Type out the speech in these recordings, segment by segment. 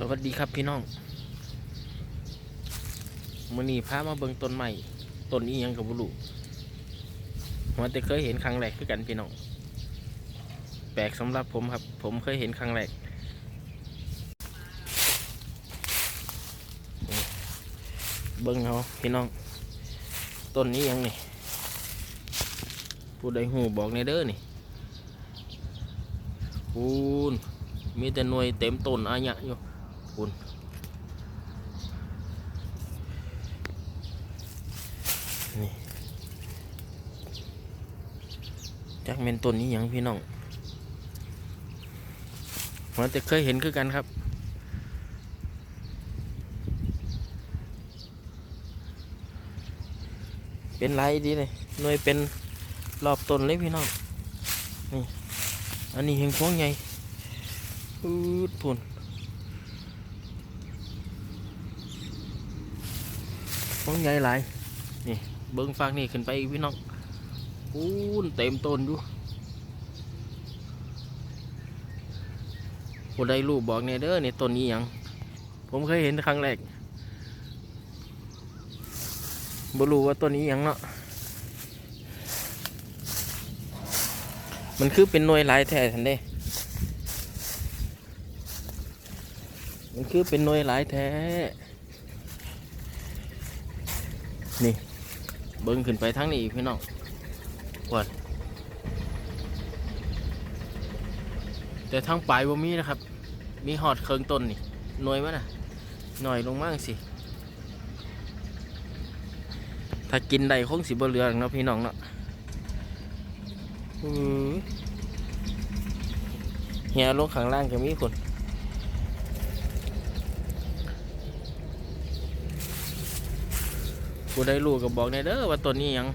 สวัสดีครับพี่น้องมื่อนี้พามาเบิ่งต้นใหม่ต้นนี้ยังกับบุรุหัวแต่เคยเห็นครั้งแรกคือกันพี่น้องแปลกสำหรับผมครับ ผมเคยเห็นครั้งแรกเบิ่งเขาพี่น้องต้นนี้ยังนี่ผู้ใดหูบอกในเด้อนี่คูณมีแต่หน่วยเต็มต้นอาญะอยู่ คุณ นี่จักเมนต้นนี้ยังพี่น้องผมจะเคยเห็นคือกันครับเป็นไรดีเลยหน่วยเป็นรอบต้นเลยพี่น้อง นี่ อันนี้เห็นพวงใหญ่อืดพุ่น ต้นใหญ่หลายนี่เบิ้งฟางนี่ขึ้นไปอีกพี่น้องปูนเต็มต้นอยู่ผู้ใดรู้บอกเนี่ยเด้อนี่ต้นนี้ยัง ผมเคยเห็นครั้งแรกบรู้ว่าต้นนี้ยังเนาะมันคือเป็นหน่วยลายแท้ทันเด้ มันคือเป็นหน่วยลายแท้ นี่ เบิ้งขึ้นไปทั้งนี้อีกพี่น้องก่อนแต่ทั้งปลายบ่มีนะครับ มีหอดเคิงต้นนี่หน่วยมั้ยน่ะหน่อยลงมากสิ ถ้ากินได้คงสิบ่เหลือหรอกเนาะพี่น้องเนาะอื้อเฮียลงข้างล่างก็มีคน ผู้ใดรู้ก็บอกในเด้อว่าตัวนี้ยัง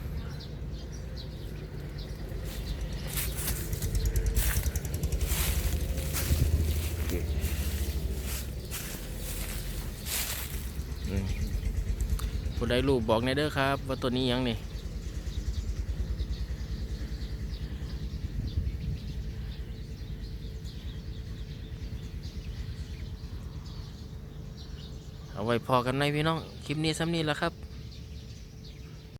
ผู้ใดรู้บอกในเด้อครับ ว่าตัวนี้ยังนี่เอาไว้พอกันในพี่น้อง คลิปนี้ซ้ำนี้แหล้วครับ